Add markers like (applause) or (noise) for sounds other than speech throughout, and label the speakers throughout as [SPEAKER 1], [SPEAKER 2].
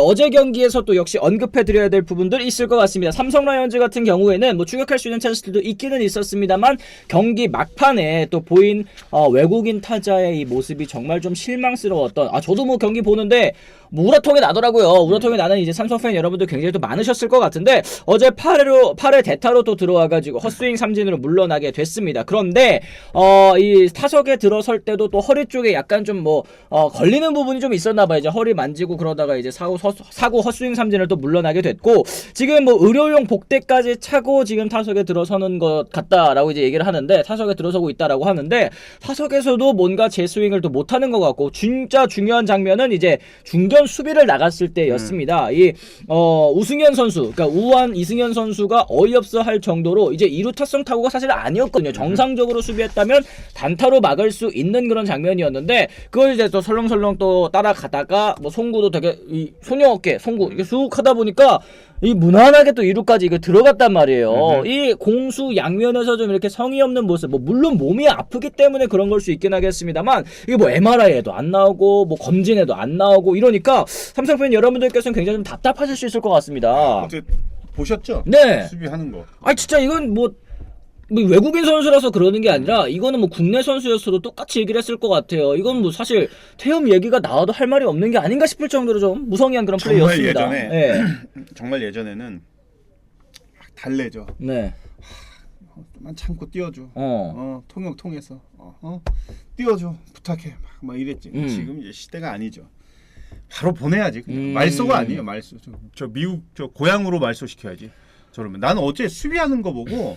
[SPEAKER 1] 어제 경기에서 또 역시 언급해드려야 될 부분들 있을 것 같습니다. 삼성 라이온즈 같은 경우에는 뭐 추격할 수 있는 찬스들도 있기는 있었습니다만 경기 막판에 또 보인 어, 외국인 타자의 이 모습이 정말 좀 실망스러웠던 아 저도 뭐 경기 보는데 뭐 우라통이 나더라고요. 우라통이 나는 이제 삼성 팬 여러분들 굉장히 또 많으셨을 것 같은데 어제 8회로 8회 대타로 또 들어와가지고 헛스윙 삼진으로 물러나게 됐습니다. 그런데 어, 이 타석에 들어설 때도 또 허리 쪽에 약간 좀뭐 어, 걸리는 부분이 좀 있었나 봐요. 이제 허리 만지고 그러다가 이제 사고 서- 사고 헛스윙 삼진을 또 물러나게 됐고 지금 뭐 의료용 복대까지 차고 지금 타석에 들어서는 것 같다라고 이제 얘기를 하는데 타석에 들어서고 있다라고 하는데 타석에서도 뭔가 제 스윙을 또 못하는 것 같고 진짜 중요한 장면은 이제 중견 수비를 나갔을 때였습니다. 이 어, 우승현 선수, 그러니까 우한 이승현 선수가 어이없어 할 정도로 이제 이루 타성 타구가 사실 아니었거든요. 정상적으로 수비했다면 단타로 막을 수 있는 그런 장면이었는데 그걸 이제 또 설렁설렁 또 따라가다가 뭐 송구도 되게 이 소녀 어깨 송구 이렇게 쑥 하다 보니까 이 무난하게 또 이루까지 이거 들어갔단 말이에요. 이 공수 양면에서 좀 이렇게 성의 없는 모습, 뭐 물론 몸이 아프기 때문에 그런 걸 수 있긴 하겠습니다만 이게 뭐 MRI에도 안 나오고 뭐 검진에도 안 나오고 이러니까 삼성 팬 여러분들께서는 굉장히 좀 답답하실 수 있을 것 같습니다.
[SPEAKER 2] 어제 보셨죠?
[SPEAKER 1] 네.
[SPEAKER 2] 수비하는 거.
[SPEAKER 1] 아 진짜 이건 뭐, 뭐 외국인 선수라서 그러는 게 아니라 이거는 뭐 국내 선수였어도 똑같이 얘기를 했을 것 같아요. 이건 뭐 사실 태움 얘기가 나와도 할 말이 없는 게 아닌가 싶을 정도로 좀 무성의한 그런
[SPEAKER 2] 정말
[SPEAKER 1] 플레이였습니다.
[SPEAKER 2] 예전에
[SPEAKER 1] 네. (clears throat)
[SPEAKER 2] 정말 예전에는 막 달래죠.
[SPEAKER 1] 네.
[SPEAKER 2] 만 참고 띄워줘.
[SPEAKER 1] 어.
[SPEAKER 2] 어 통역 통해서 어, 어 띄워줘 부탁해 막, 막 이랬지.
[SPEAKER 1] 음.
[SPEAKER 2] 지금 이제 시대가 아니죠. 바로 보내야지. 그냥.
[SPEAKER 1] 음.
[SPEAKER 2] 말소가 아니에요. 말소. 저, 저 미국 저 고향으로 말소 시켜야지. 저러면 나는 어제 수비하는 거 보고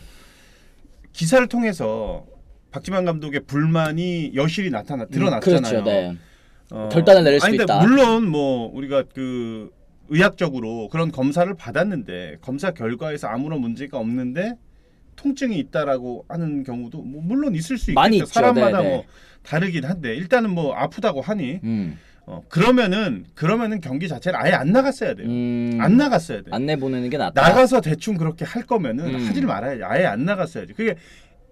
[SPEAKER 2] 기사를 통해서 박지만 감독의 불만이 여실히 나타나 드러났잖아요.
[SPEAKER 1] 그렇죠. 네.
[SPEAKER 2] 어,
[SPEAKER 1] 결단을 내릴 수도
[SPEAKER 2] 아니, 근데
[SPEAKER 1] 있다.
[SPEAKER 2] 물론 뭐 우리가 그 의학적으로 그런 검사를 받았는데 검사 결과에서 아무런 문제가 없는데 통증이 있다라고 하는 경우도 뭐 물론 있을 수
[SPEAKER 1] 많이
[SPEAKER 2] 있겠죠.
[SPEAKER 1] 있죠.
[SPEAKER 2] 사람마다
[SPEAKER 1] 네, 네.
[SPEAKER 2] 뭐 다르긴 한데 일단은 뭐 아프다고 하니
[SPEAKER 1] 음.
[SPEAKER 2] 어, 그러면은 그러면은 경기 자체를 아예 안 나갔어야 돼요.
[SPEAKER 1] 음.
[SPEAKER 2] 안 나갔어야 돼.
[SPEAKER 1] 안 내 보내는 게 낫다.
[SPEAKER 2] 나가서 대충 그렇게 할 거면은
[SPEAKER 1] 음.
[SPEAKER 2] 하질 말아야지. 아예 안 나갔어야지. 그게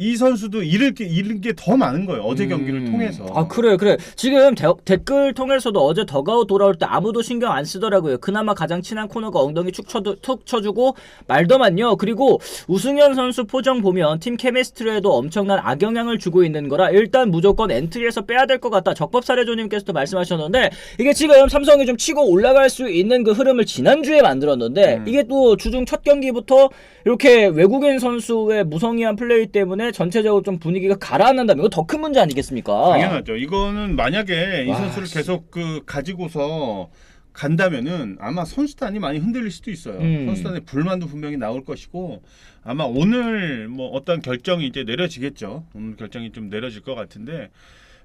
[SPEAKER 2] 이 선수도 잃을 게 잃은 게 더 많은 거예요. 어제 경기를
[SPEAKER 1] 음.
[SPEAKER 2] 통해서.
[SPEAKER 1] 아 그래요 그래 지금 대- 댓글 통해서도 어제 더가웃 돌아올 때 아무도 신경 안 쓰더라고요 그나마 가장 친한 코너가 엉덩이 축 쳐도, 툭 쳐주고 말더만요 그리고 우승현 선수 포정 보면 팀 케미스트리에도 엄청난 악영향을 주고 있는 거라 일단 무조건 엔트리에서 빼야 될 것 같다 적법사례조님께서도 말씀하셨는데 이게 지금 삼성이 좀 치고 올라갈 수 있는 그 흐름을 지난주에 만들었는데
[SPEAKER 2] 음.
[SPEAKER 1] 이게 또 주중 첫 경기부터 이렇게 외국인 선수의 무성의한 플레이 때문에 전체적으로 좀 분위기가 가라앉는다면 이거 더 큰 문제 아니겠습니까?
[SPEAKER 2] 당연하죠. 이거는 만약에 이
[SPEAKER 1] 와,
[SPEAKER 2] 선수를 계속 그 가지고서 간다면은 아마 선수단이 많이 흔들릴 수도 있어요.
[SPEAKER 1] 음.
[SPEAKER 2] 선수단의 불만도 분명히 나올 것이고 아마 오늘 뭐 어떤 결정이 이제 내려지겠죠. 오늘 결정이 좀 내려질 것 같은데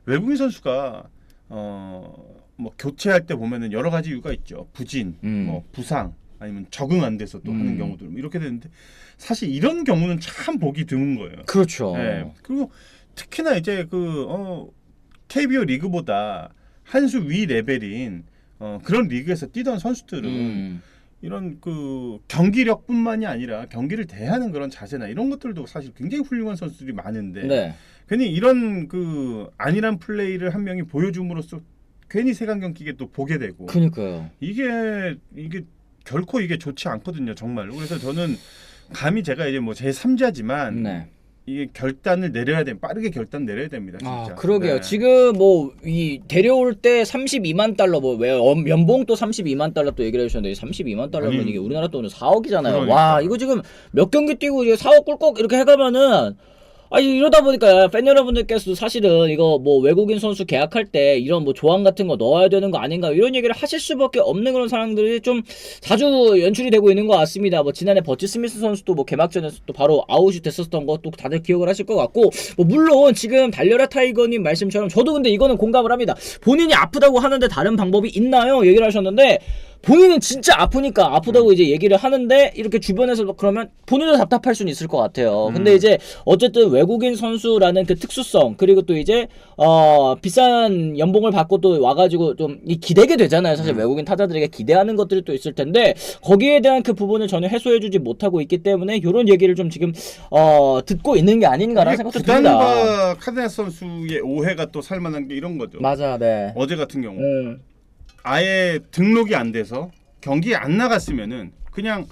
[SPEAKER 2] 외국인 선수가 어 뭐 교체할 때 보면은 여러 가지 이유가 있죠. 부진,
[SPEAKER 1] 음.
[SPEAKER 2] 뭐 부상, 아니면 적응 안 돼서 또
[SPEAKER 1] 음.
[SPEAKER 2] 하는 경우들 뭐 이렇게 되는데 사실 이런 경우는 참 보기 드문 거예요.
[SPEAKER 1] 그렇죠.
[SPEAKER 2] 네. 그리고 특히나 이제 그 어, KBO 리그보다 한 수 위 레벨인 어, 그런 리그에서 뛰던 선수들은
[SPEAKER 1] 음.
[SPEAKER 2] 이런 그 경기력뿐만이 아니라 경기를 대하는 그런 자세나 이런 것들도 사실 굉장히 훌륭한 선수들이 많은데
[SPEAKER 1] 네.
[SPEAKER 2] 괜히 이런 그 안일한 플레이를 한 명이 보여줌으로써 괜히 색안경 끼게 또 보게 되고
[SPEAKER 1] 그니까요.
[SPEAKER 2] 이게 이게 결코 이게 좋지 않거든요 정말로 그래서 저는 감히 제가 이제 뭐 제 3자지만
[SPEAKER 1] 네.
[SPEAKER 2] 이게 결단을 내려야 돼 빠르게 결단 내려야 됩니다 진짜
[SPEAKER 1] 아, 그러게요.
[SPEAKER 2] 네.
[SPEAKER 1] 지금 뭐 이 데려올 때 32만 달러 뭐왜 연봉 또 32만 달러 또 얘기를 해주셨는데 32만 달러면
[SPEAKER 2] 아니,
[SPEAKER 1] 이게 우리나라 돈은 4억이잖아요.
[SPEAKER 2] 그러니까.
[SPEAKER 1] 와 이거 지금 몇 경기 뛰고 이제 4억 꿀꺽 이렇게 해가면은 아 이러다 보니까 팬 여러분들께서도 사실은 이거 뭐 외국인 선수 계약할 때 이런 뭐 조항 같은 거 넣어야 되는 거 아닌가 이런 얘기를 하실 수밖에 없는 그런 상황들이 좀 자주 연출이 되고 있는 것 같습니다. 뭐 지난해 버치 스미스 선수도 뭐 개막전에서 또 바로 아웃이 됐었던 것도 다들 기억을 하실 것 같고 뭐 물론 지금 달려라 타이거님 말씀처럼 저도 근데 이거는 공감을 합니다. 본인이 아프다고 하는데 다른 방법이 있나요? 얘기를 하셨는데 본인은 진짜 아프니까 아프다고 이제 얘기를 하는데 이렇게 주변에서 막 그러면 본인도 답답할 수는 있을 것 같아요. 근데 이제 어쨌든 외국인 선수라는 그 특수성 그리고 또 이제 어 비싼 연봉을 받고 또 와가지고 좀 이 기대게 되잖아요. 사실 외국인 타자들에게 기대하는 것들이 또 있을 텐데 거기에 대한 그 부분을 전혀 해소해주지 못하고 있기 때문에 이런 얘기를 좀 지금 어 듣고 있는 게 아닌가라는 생각도 듭니다.
[SPEAKER 2] 카데나 선수의 오해가 또 살만한 게 이런 거죠
[SPEAKER 1] 맞아, 네.
[SPEAKER 2] 어제 같은 경우
[SPEAKER 1] 음,
[SPEAKER 2] 아예 등록이 안 돼서 경기에 안 나갔으면은 그냥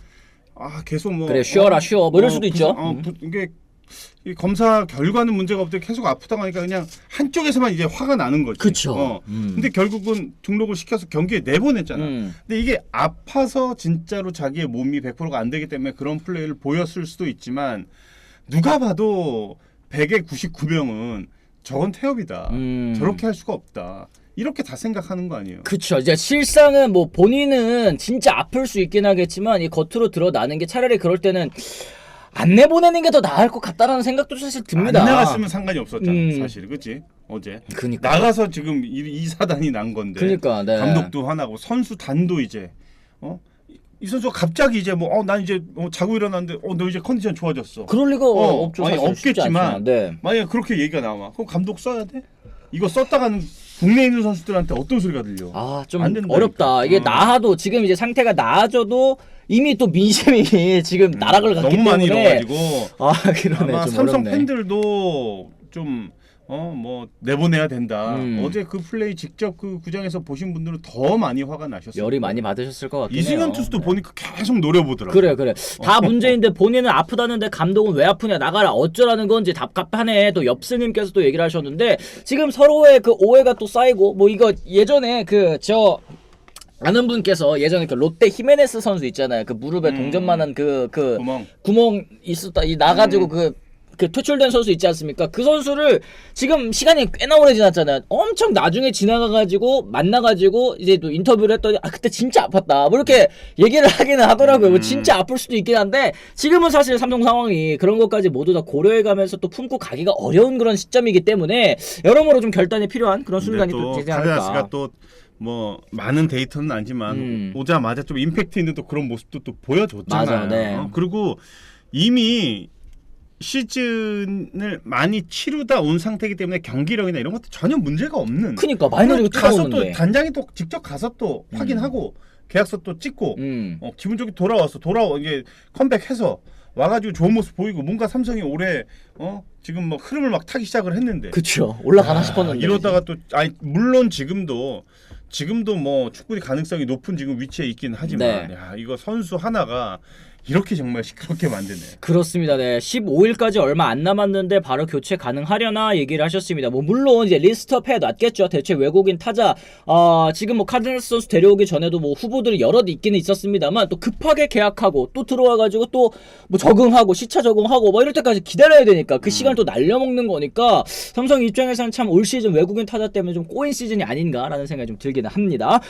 [SPEAKER 2] 아 계속 뭐
[SPEAKER 1] 그래, 쉬어라, 쉬어. 뭐 이럴 수도 있죠.
[SPEAKER 2] 어,
[SPEAKER 1] 음.
[SPEAKER 2] 부- 이게 이 검사 결과는 문제가 없대 계속 아프다고 하니까 그냥 한쪽에서만 이제 화가 나는 거지.
[SPEAKER 1] 그쵸.
[SPEAKER 2] 어.
[SPEAKER 1] 음.
[SPEAKER 2] 근데 결국은 등록을 시켜서 경기에 내보냈잖아.
[SPEAKER 1] 음.
[SPEAKER 2] 근데 이게 아파서 진짜로 자기의 몸이 100%가 안 되기 때문에 그런 플레이를 보였을 수도 있지만 누가 봐도 100에 99명은 저건 태엽이다.
[SPEAKER 1] 음.
[SPEAKER 2] 저렇게 할 수가 없다. 이렇게 다 생각하는 거 아니에요?
[SPEAKER 1] 그쵸. 이제 실상은 뭐 본인은 진짜 아플 수 있긴 하겠지만 이 겉으로 드러나는 게 차라리 그럴 때는 안 내보내는 게 더 나을 것 같다라는 생각도 사실 듭니다.
[SPEAKER 2] 안 나갔으면 상관이 없었잖아.
[SPEAKER 1] 음.
[SPEAKER 2] 사실 그치 어제
[SPEAKER 1] 그니까.
[SPEAKER 2] 나가서 지금 이, 이 사단이 난 건데
[SPEAKER 1] 그니까, 네.
[SPEAKER 2] 감독도 화나고 선수 단도 이제 어? 이- 이 선수가 갑자기 이제 뭐 어 난 이제 어, 자고 일어났는데 어 너 이제 컨디션 좋아졌어.
[SPEAKER 1] 그럴 리가
[SPEAKER 2] 어,
[SPEAKER 1] 없죠.
[SPEAKER 2] 아니,
[SPEAKER 1] 사실 쉽지
[SPEAKER 2] 없겠지만.
[SPEAKER 1] 네.
[SPEAKER 2] 만약에 그렇게 얘기가 나와. 그럼 감독 써야 돼? 이거 썼다가는 국내에 있는 선수들한테 어떤 소리가 들려?
[SPEAKER 1] 아, 좀
[SPEAKER 2] 안 된다니까.
[SPEAKER 1] 어렵다. 이게
[SPEAKER 2] 어.
[SPEAKER 1] 나아도 지금 이제 상태가 나아져도 이미 또 민심이 (laughs) 지금 나락을 갔기
[SPEAKER 2] 음, 너무 많이
[SPEAKER 1] 때문에
[SPEAKER 2] 잃어가지고
[SPEAKER 1] 아, 그러네.
[SPEAKER 2] 아마
[SPEAKER 1] 좀
[SPEAKER 2] 삼성
[SPEAKER 1] 어렵네.
[SPEAKER 2] 팬들도 좀 어 뭐 내보내야 된다.
[SPEAKER 1] 음.
[SPEAKER 2] 어제 그 플레이 직접 그 구장에서 보신 분들은 더 많이 화가 나셨어요.
[SPEAKER 1] 열이 많이 받으셨을 것 같긴
[SPEAKER 2] 이승현
[SPEAKER 1] 해요.
[SPEAKER 2] 투수도
[SPEAKER 1] 네.
[SPEAKER 2] 보니까 계속 노려보더라고.
[SPEAKER 1] 그래 그래 다 문제인데 본인은 아프다는데 감독은 왜 아프냐 나가라 어쩌라는 건지 답답하네 또 엽스님께서 또 얘기를 하셨는데 지금 서로의 그 오해가 또 쌓이고 뭐 이거 예전에 그저 아는 분께서 예전에 그 롯데 히메네스 선수 있잖아요 그 무릎에
[SPEAKER 2] 음.
[SPEAKER 1] 동전만한 그 그
[SPEAKER 2] 구멍.
[SPEAKER 1] 구멍 있었다 이 나가지고 그 그 퇴출된 선수 있지 않습니까? 그 선수를 지금 시간이 꽤나 오래 지났잖아요. 엄청 나중에 지나가가지고 만나가지고 이제 또 인터뷰를 했더니 아 그때 진짜 아팠다. 뭐 이렇게 얘기를 하기는 하더라고요. 뭐
[SPEAKER 2] 음.
[SPEAKER 1] 진짜 아플 수도 있긴 한데 지금은 사실 삼성 상황이 그런 것까지 모두 다 고려해가면서 또 품고 가기가 어려운 그런 시점이기 때문에 여러모로 좀 결단이 필요한 그런 순간이
[SPEAKER 2] 또또
[SPEAKER 1] 되지 않을까.
[SPEAKER 2] 또뭐 많은 데이터는 아니지만
[SPEAKER 1] 음.
[SPEAKER 2] 오자마자 좀 임팩트 있는 또 그런 모습도 또 보여줬잖아요.
[SPEAKER 1] 맞아요, 네.
[SPEAKER 2] 어, 그리고 이미 시즌을 많이 치르다 온 상태이기 때문에 경기력이나 이런 것도 전혀 문제가 없는.
[SPEAKER 1] 그니까 마이너리그
[SPEAKER 2] 가서. 또 단장이 또 직접 가서 또
[SPEAKER 1] 음.
[SPEAKER 2] 확인하고 계약서 또 찍고
[SPEAKER 1] 음.
[SPEAKER 2] 어, 기분 좋게 돌아와서 돌아와 이게 컴백해서 와가지고 좋은 모습 보이고 뭔가 삼성이 올해 어 지금 뭐 흐름을 막 타기 시작을 했는데
[SPEAKER 1] 그쵸 올라가나
[SPEAKER 2] 아,
[SPEAKER 1] 싶었는데
[SPEAKER 2] 이러다가 또 아니 물론 지금도 지금도 뭐 축구의 가능성이 높은 지금 위치에 있긴 하지만
[SPEAKER 1] 네.
[SPEAKER 2] 야 이거 선수 하나가 이렇게 정말 시끄럽게 만드네.
[SPEAKER 1] 그렇습니다. 네. 15일까지 얼마 안 남았는데 바로 교체 가능하려나 얘기를 하셨습니다. 뭐 물론 이제 리스트업 해 놨겠죠. 대체 외국인 타자 어, 지금 뭐 카드나스 선수 데려오기 전에도 뭐 후보들이 여럿 있기는 있었습니다만 또 급하게 계약하고 또 들어와 가지고 또 뭐 적응하고 시차 적응하고 뭐 이럴 때까지 기다려야 되니까 그 시간을 또 날려먹는 거니까 삼성 입장에서는 참 올 시즌 외국인 타자 때문에 좀 꼬인 시즌이 아닌가라는 생각이 좀 들기는 합니다.